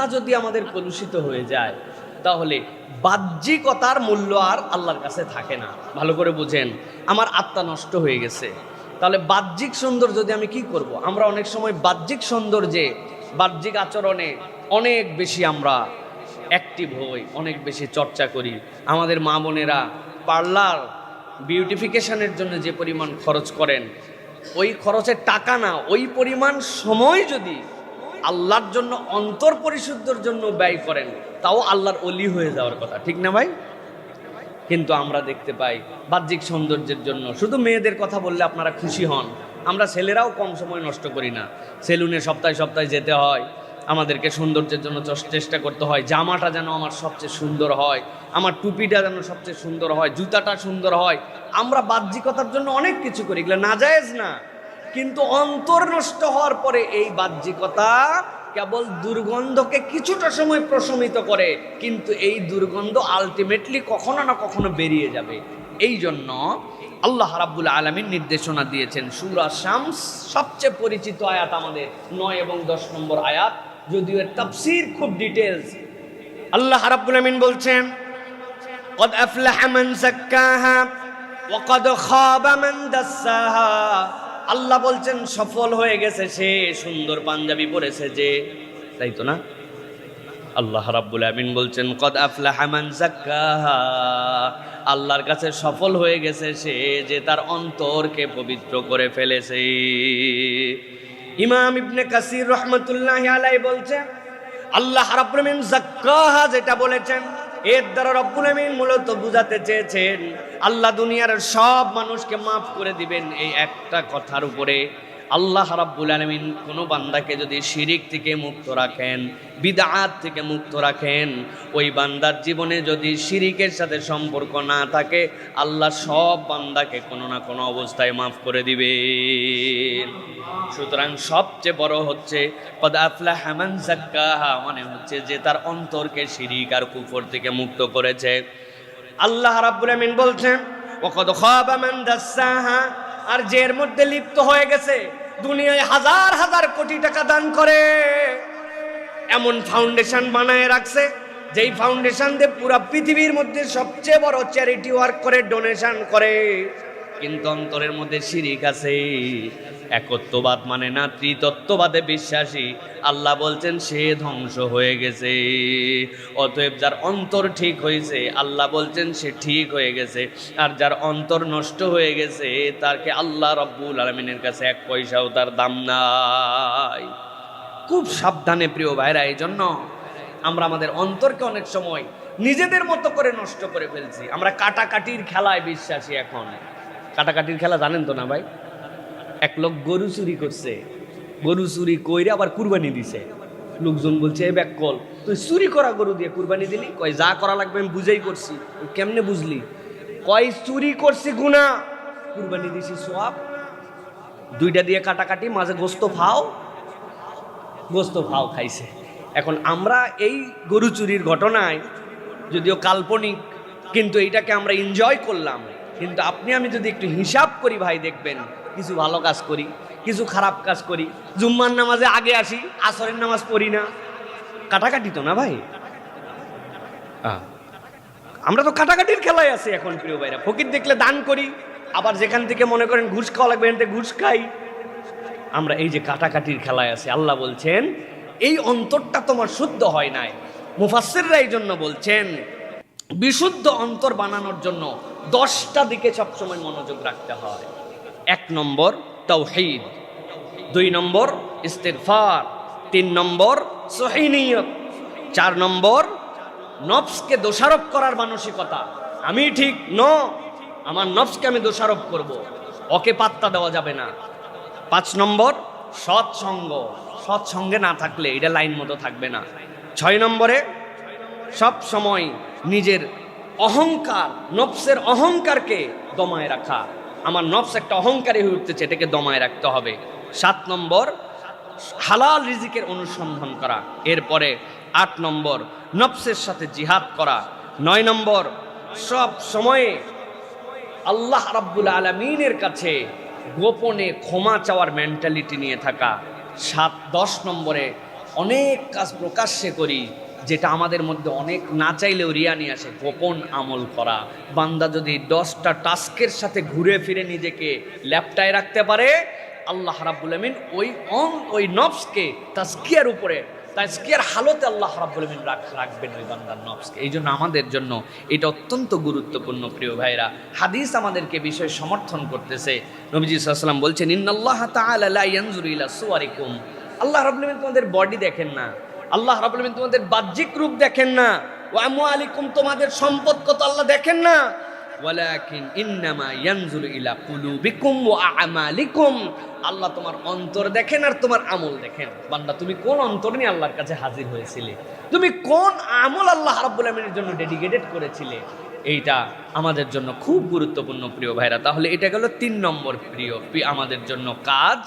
আত্মা যদি আমাদের কলুষিত হয়ে যায়, তাহলে বাহ্যিকতার মূল্য আর আল্লাহর কাছে থাকে না। ভালো করে বুঝেন, আমার আত্মা নষ্ট হয়ে গেছে। তাহলে বাহ্যিক সৌন্দর্য যদি আমি কি করব। আমরা অনেক সময় বাহ্যিক সৌন্দর্যে, বাহ্যিক আচরণে অনেক বেশি আমরা অ্যাক্টিভ হই, অনেক বেশি চর্চা করি। আমাদের মা বোনেরা পার্লার বিউটিফিকেশনের জন্য যে পরিমাণ খরচ করেন, ওই খরচের টাকা না, ওই পরিমাণ সময় যদি আল্লাহর জন্য অন্তর পরিশুদ্ধর জন্য ব্যয় করেন, তাও আল্লাহর অলি হয়ে যাওয়ার কথা, ঠিক না ভাই? কিন্তু আমরা দেখতে পাই বাহ্যিক সৌন্দর্যের জন্য, শুধু মেয়েদের কথা বললে আপনারা খুশি হন, আমরা ছেলেরাও কম সময় নষ্ট করি না, সেলুনে সপ্তাহে সপ্তাহে যেতে হয়, আমাদেরকে সৌন্দর্যের জন্য চেষ্টা করতে হয়, জামাটা যেন আমার সবচেয়ে সুন্দর হয়, আমার টুপিটা যেন সবচেয়ে সুন্দর হয়, জুতাটা সুন্দর হয়, আমরা বাহ্যিকতার জন্য অনেক কিছু করি, এগুলো নাজায়েজ না। কিন্তু অন্তর নষ্ট হওয়ার পরে এই বাহ্যিকতা কেবল দুর্গন্ধকে কিছুটা সময় প্রশমিত করে কিন্তু এই দুর্গন্ধ আলটিমেটলি কখনো না কখনো বেরিয়ে যাবে এই জন্য আল্লাহ রাব্বুল আলমীর নির্দেশনা দিয়েছেন সুরা শামস সবচেয়ে পরিচিত আয়াত আমাদের নয় এবং দশ নম্বর আয়াত যদিও এর তাফসীর খুব ডিটেলস আল্লাহ রাব্বুল আমিন বলছেন قد أفلح من زكاها وقد خاب من دساها আল্লাহ বলছেন, সফল হয়ে গেছে সে, সুন্দর পাঞ্জাবি পরেছে যে। তাই তো না? আল্লাহ রাব্বুল আমিন বলছেন, কদ আফলাহা মান যাক্কাহা। আল্লাহর কাছে সফল হয়ে গেছে সে, যে তার অন্তরকে পবিত্র করে ফেলেছে। ইমাম ইবনে কাসির রহমতুল্লাহ আলাই বলছেন, আল্লাহ রাব্বুল আমিন যেটা বলেছেন এর দ্বারা রব্বুল আমিন মূলত বুঝাতে চেয়েছেন, আল্লাহ দুনিয়ার সব মানুষকে মাফ করে দিবেন এই একটা কথার উপরে। আল্লাহ রাব্বুল আলমিন কোনো বান্দাকে যদি শিরিক থেকে মুক্ত রাখেন বিদাত থেকে মুক্ত রাখেন, ওই বান্দার জীবনে যদি শিরিকের সাথে সম্পর্ক না থাকে, আল্লাহ সব বান্দাকে কোনো না কোনো অবস্থায় মাফ করে দিবে সুতরাং সবচেয়ে বড় হচ্ছে, কদ আফলা হামান জাক্কাহা মানে হচ্ছে যে তার অন্তরকে শিরিক আর কুফর থেকে মুক্ত করেছে। আল্লাহ রাব্বুল আমিন বলছেন ওকদ খাবা মান দাসসাহা আর যে এর মধ্যে লিপ্ত হয়ে গেছে, দুনিয়ায় হাজার হাজার কোটি টাকা দান করে। এমন ফাউন্ডেশন বানায় রাখছে, যেই ফাউন্ডেশন দিয়ে পুরো পৃথিবীর মধ্যে সবচেয়ে বড় চ্যারিটি ওয়ার্ক করে ডোনেশন করে। কিন্তু অন্তরের মধ্যে শিরিক আছে। একত্ববাদ মানে না ত্রিতত্ত্ববাদে বিশ্বাসী। আল্লাহ বলছেন, সে ধ্বংস হয়ে গেছে। অতএব যার অন্তর ঠিক হয়েছে, আল্লাহ বলছেন, সে ঠিক হয়ে গেছে। আর যার অন্তর নষ্ট হয়ে গেছে, তারকে আল্লাহ রব্বুল আলমিনের কাছে এক পয়সাও তার দাম নাই। খুব সাবধানে প্রিয় ভাইরা এই জন্য আমরা আমাদের অন্তরকে অনেক সময় নিজেদের মতো করে নষ্ট করে ফেলছি। আমরা কাটাকাটির খেলায় বিশ্বাসী এখন। কাটাকাটির খেলা জানেন তো না ভাই? এক লোক গরু চুরি করছে। গরু চুরি কইরে আবার কুরবানি দিছে। লোকজন বলছে, এ ব্যাক কল তুই চুরি করা গরু দিয়ে কুরবানি দিলি? কয়, যা করা লাগবে, আমি বুঝেই করছি। কেমনে বুঝলি? কয়, চুরি করছি গুনা কুরবানি দিছি সোয়াব দুইটা দিয়ে কাটাকাটি, মাঝে গোস্ত ফাও। গোস্ত ফাও খাইছে। এখন আমরা এই গরু চুরির ঘটনায় যদিও কাল্পনিক, কিন্তু এইটাকে আমরা এনজয় করলাম। কিন্তু আপনি আমি যদি একটু হিসাব করি, ভাই, দেখবেন কিছু ভালো কাজ করি, কিছু খারাপ কাজ করি। জুম্মার নামাজে আগে আসি, আসরের নামাজ পড়ি না। কাটাকাটি তো না ভাই? আমরা তো কাটাকাটির খেলায় আছি এখন প্রিয় ভাইরা। ফকির দেখলে দান করি, আবার যেখান থেকে মনে করেন ঘুষ খাওয়া লাগবে, এখান ঘুষ খাই। আমরা এই যে কাটাকাটির খেলায় আছি, আল্লাহ বলছেন, এই অন্তরটা তোমার শুদ্ধ হয় নাই। মুফাসসিররা এই জন্য বলছেন, বিশুদ্ধ অন্তর বানানোর জন্য দশটা দিকে সবসময় মনোযোগ রাখতে হয়। এক নম্বর তৌহিদ, দুই নম্বর ইস্তেগফার, তিন নম্বর সহিনিয়ত চার নম্বর নফসকে দোষারোপ করার মানসিকতা। আমি ঠিক? ন। আমার নফসকে আমি দোষারোপ করব। ওকে পাত্তা দেওয়া যাবে না। পাঁচ নম্বর সৎসঙ্গ। সৎসঙ্গে না থাকলে এটা লাইন মতো থাকবে না। ছয় নম্বরে সব সময় নিজের অহংকার, নফসের অহংকারকে দমায় রাখা। আমার নফস একটা অহংকারী হয়ে উঠতেছে, এটাকে দমায় রাখতে হবে। সাত নম্বর, হালাল রিজিকের অনুসন্ধান করা। এরপরে আট নম্বর, নফসের সাথে জিহাদ করা। নয় নম্বর, সব সময়ে আল্লাহ রাব্বুল আলমিনের কাছে গোপনে ক্ষমা চাওয়ার মেন্টালিটি নিয়ে থাকা। সাত, দশ নম্বরে অনেক কাজ প্রকাশ্যে করি। যেটা আমাদের মধ্যে অনেক না চাইলেও রিয়া নিয়ে আসে, গোপন আমল করা। বান্দা যদি দশটা টাস্কের সাথে ঘুরে ফিরে নিজেকে ল্যাপটায় রাখতে পারে, আল্লাহ রাব্বুল আমিন ওই অন ওই নফসকে তাস্কিয়ার উপরে তাস্কিয়ার হালতে আল্লাহ রাব্বুল আমিন রাখ, রাখবেন ওই বান্দার নফসকে এই জন্য আমাদের জন্য এটা অত্যন্ত গুরুত্বপূর্ণ প্রিয় ভাইরা। হাদিস আমাদেরকে বিষয় সমর্থন করতেছে। নবীজি সাল্লাম বলছেন, ইন্নাল্লাহ তাআলা আল্লাহ রাব্বুল আমিন তোমাদের বডি দেখেন না। আল্লাহ রাব্বুল আমিন তোমাদের বাহ্যিক রূপ দেখেন না। ওয়া আমওয়ালিকুম, তোমাদের সম্পদ কত আল্লাহ দেখেন না। ওয়ালাকিন ইন্নামা ইয়ানজুরু ইলা কুলুবিকুম ওয়া আমালিকুম। আল্লাহ তোমার অন্তর দেখেন আর তোমার আমল দেখেন। বান্দা, তুমি কোন অন্তর নিয়ে আল্লাহর কাছে হাজির হয়েছিলে? তুমি কোন আমল আল্লাহ রাব্বুল জন্য ডেডিকেটেড করেছিলে? এইটা আমাদের জন্য খুব গুরুত্বপূর্ণ, প্রিয় ভাইরা। তাহলে এটা গেল তিন নম্বর প্রিয়, আমাদের জন্য কাজ।